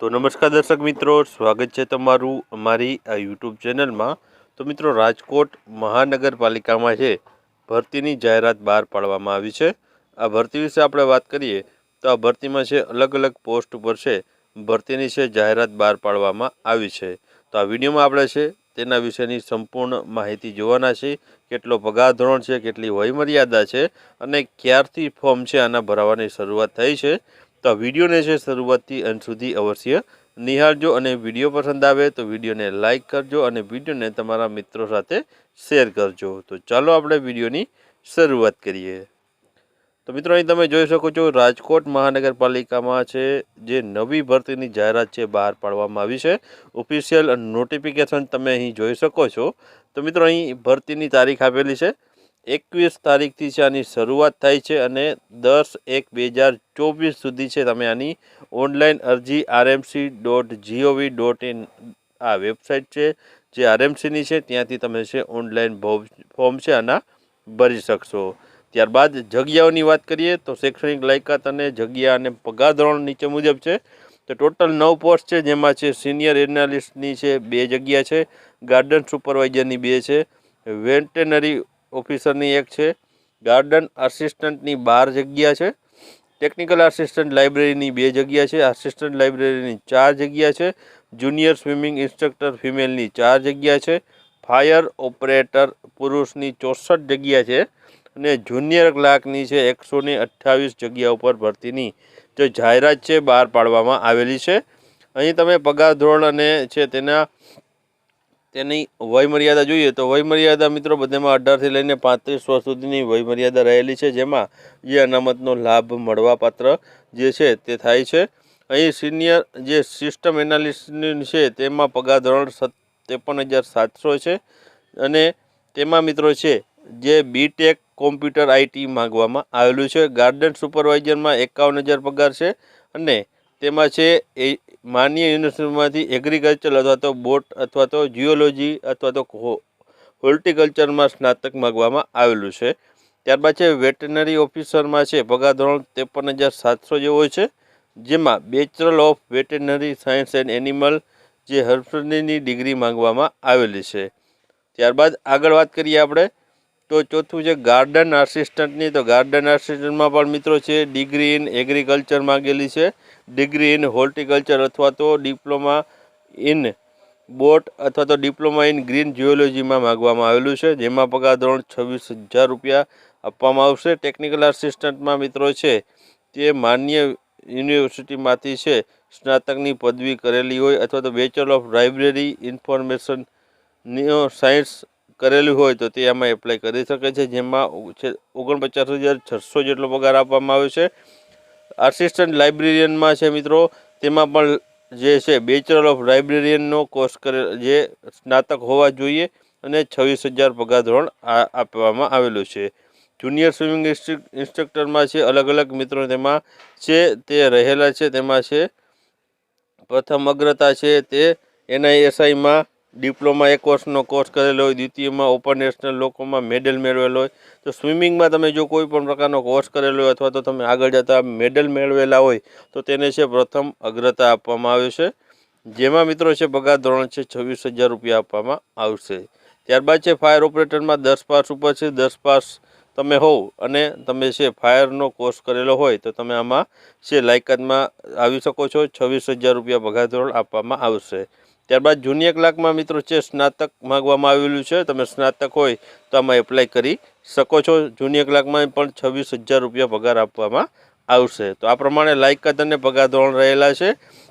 તો નમસ્કાર દર્શક મિત્રો, સ્વાગત છે તમારું અમારી આ યુટ્યુબ ચેનલમાં. તો મિત્રો, રાજકોટ મહાનગરપાલિકામાં છે, ભરતીની જાહેરાત બહાર પાડવામાં આવી છે. આ ભરતી વિશે આપણે વાત કરીએ, તો આ ભરતીમાં છે, અલગ અલગ પોસ્ટ ઉપર છે, ભરતીની છે, જાહેરાત બહાર પાડવામાં આવી છે. તો આ વિડીયોમાં આપણે છે, તેના વિશેની સંપૂર્ણ માહિતી જોવાના છે, કેટલો પગાર ધોરણ છે, કેટલી વયમર્યાદા છે, અને ક્યારથી ફોર્મ છે, આના ભરાવાની શરૂઆત થઈ છે. તો વિડીયોને છે શરૂઆતથી અંત સુધી અવશ્ય નિહાળજો અને વીડિયો પસંદ આવે તો વિડીયોને લાઇક કરજો અને વિડીયોને તમારા મિત્રો સાથે શેર કરજો. તો ચાલો આપણે વિડીયોની શરૂઆત કરીએ. તો મિત્રો, અહીં તમે જોઈ શકો છો રાજકોટ મહાનગરપાલિકામાં છે, જે નવી ભરતીની જાહેરાત છે, બહાર પાડવામાં આવી છે. ઓફિશિયલ નોટિફિકેશન તમે અહીં જોઈ શકો છો. તો મિત્રો, અહીં ભરતીની તારીખ આપેલી છે. એકવીસ તારીખથી છે આની શરૂઆત થાય છે અને દસ એક બે હજાર ચોવીસ સુધી છે તમે આની ઓનલાઈન અરજી RMC dot GOV dot in આ વેબસાઇટ છે, જે આરએમસીની છે, ત્યાંથી તમે છે ઓનલાઈન ફોર્મ છે આના ભરી શકશો. ત્યારબાદ જગ્યાઓની વાત કરીએ તો શૈક્ષણિક લાયકાત અને જગ્યા અને પગાર ધોરણ નીચે મુજબ છે. તો ટોટલ નવ પોસ્ટ છે, જેમાં છે સિનિયર એનાલિસ્ટની છે બે જગ્યા છે, ગાર્ડન સુપરવાઇઝરની બે છે વેન્ટેનરી ઓફિસરની એક છે. ગાર્ડન આસિસ્ટન્ટની બાર જગ્યા છે. ટેકનિકલ આસિસ્ટન્ટ લાઇબ્રેરીની બે જગ્યા છે. આસિસ્ટન્ટ લાઇબ્રેરીની ચાર જગ્યા છે. જુનિયર સ્વિમિંગ ઇન્સ્ટ્રક્ટર ફિમેલની ચાર જગ્યા છે. ફાયર ઓપરેટર પુરુષની ચોસઠ જગ્યા છે અને જુનિયર ક્લાર્કની છે એકસો ને અઠ્ઠાવીસ જગ્યા ઉપર ભરતીની. જે જાહેરાત છે, બહાર પાડવામાં આવેલી છે. અહીં તમે પગાર ધોરણ અને છે તેના તેની વયમર્યાદા જોઈએ તો વયમર્યાદા મિત્રો બધામાં અઢારથી લઈને પાંત્રીસ વર્ષ સુધીની વયમર્યાદા રહેલી છે, જેમાં જે અનામતનો લાભ મળવાપાત્ર જે છે તે થાય છે. અહીં સિનિયર જે સિસ્ટમ એનાલિસ્ટની છે તેમાં પગાર ધોરણ ત્રેપન હજાર સાતસો છે અને તેમાં મિત્રો છે જે બીટેક કોમ્પ્યુટર આઈટી માંગવામાં આવેલું છે. ગાર્ડન સુપરવાઇઝરમાં એકાવન હજાર પગાર છે અને તેમાં છે માન્ય યુનિવર્સિટીમાંથી એગ્રીકલ્ચર અથવા તો બોટ અથવા તો જીઓલોજી અથવા તો હોર્ટિકલ્ચરમાં સ્નાતક માગવામાં આવેલું છે. ત્યારબાદ છે વેટનરી ઓફિસરમાં છે, પગાર ધોરણ ત્રેપન હજાર સાતસો જેવો છે, જેમાં bachelor of veterinary science and animal જે હર્ફની ડિગ્રી માંગવામાં આવેલી છે. ત્યારબાદ આગળ વાત કરીએ આપણે તો ચોથું છે ગાર્ડન આસિસ્ટન્ટની તો ગાર્ડન આસિસ્ટન્ટમાં પણ મિત્રો છે ડિગ્રી ઇન એગ્રીકલ્ચર માંગેલી છે. ડિગ્રી ઇન હોર્ટિકલ્ચર અથવા તો ડિપ્લોમા ઇન બોટ અથવા તો ડિપ્લોમા ઇન ગ્રીન જીઓલોજીમાં માગવામાં આવેલું છે, જેમાં પગાર ધોરણ છવ્વીસ હજાર રૂપિયા આપવામાં આવશે. ટેકનિકલ આસિસ્ટન્ટમાં મિત્રો છે, તે માન્ય યુનિવર્સિટીમાંથી છે, સ્નાતકની પદવી કરેલી હોય અથવા તો bachelor of library information science કરેલું હોય તો તે આમાં એપ્લાય કરી શકે છે, જેમાં ઓગણપચાસ હજાર છસો જેટલો પગાર આપવામાં આવે છે. આસિસ્ટન્ટ લાઇબ્રેરિયનમાં છે મિત્રો, તેમાં પણ જે છે બેચરલ ઓફ લાઇબ્રેરિયનનો કોર્સ કરે જે સ્નાતક હોવા જોઈએ અને છવ્વીસ હજાર પગાર ધોરણ આપવામાં આવેલું છે. જુનિયર સ્વિમિંગ ઇન્સ્ટ્રક્ટરમાં છે અલગ અલગ મિત્રો તેમાં છે, તે રહેલા છે, તેમાં છે, પ્રથમ અગ્રતા છે તે એનઆઈએસઆઈમાં ડિપ્લોમા એક વર્ષનો કોર્સ કરેલો હોય, દ્વિતીયમાં ઓપન નેશનલ લોકોમાં મેડલ મેળવેલો હોય. તો સ્વિમિંગમાં તમે જો કોઈ પણ પ્રકારનો કોર્સ કરેલો હોય અથવા તો તમે આગળ જતા મેડલ મેળવેલા હોય, તો તેને છે પ્રથમ અગ્રતા આપવામાં આવે છે. જેમાં મિત્રો છે પગાર ધોરણ છે છવ્વીસ હજાર રૂપિયા આપવામાં આવશે. ત્યારબાદ છે ફાયર ઓપરેટરમાં દસ પાસ ઉપર છે, દસ પાસ તમે હોવ અને તમે છે ફાયરનો કોર્સ કરેલો હોય, તો તમે આમાં છે લાયકાતમાં આવી શકો છો. છવ્વીસ હજાર રૂપિયા પગાર ધોરણ આપવામાં આવશે. ત્યારબાદ જુનિયર ક્લાર્કમાં મિત્રો છે, સ્નાતક માગવામાં આવેલું છે. તમે સ્નાતક હોય તો આમાં એપ્લાય કરી શકો છો. જુનિયર ક્લાર્કમાં પણ છવ્વીસ હજાર રૂપિયા પગાર આપવામાં આવશે. તો આ પ્રમાણે લાયકાત અને પગાર ધોરણ રહેલા છે.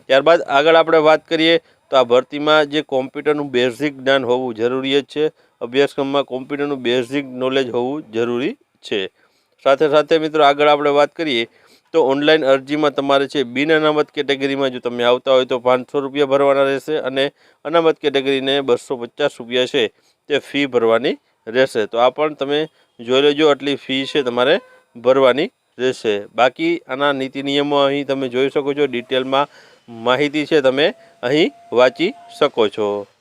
ત્યારબાદ આગળ આપણે વાત કરીએ તો આ ભરતીમાં જે કોમ્પ્યુટરનું બેઝિક જ્ઞાન હોવું જરૂરી જ છે. અભ્યાસક્રમમાં કોમ્પ્યુટરનું બેઝિક નોલેજ હોવું જરૂરી છે. સાથે સાથે મિત્રો આગળ આપણે વાત કરીએ તો ઓનલાઈન અરજીમાં તમારે છે બિન અનામત કેટેગરીમાં જો તમે આવતા હોય તો પાંચસો રૂપિયા ભરવાના રહેશે અને અનામત કેટેગરીને બસો પચાસ રૂપિયા છે તે ફી ભરવાની રહેશે. તો આ પણ તમે જોઈ લેજો આટલી ફી છે તમારે ભરવાની રહેશે. બાકી આના નીતિ નિયમો અહીં તમે જોઈ શકો છો. ડિટેલમાં માહિતી છે તમે અહીં વાંચી શકો છો.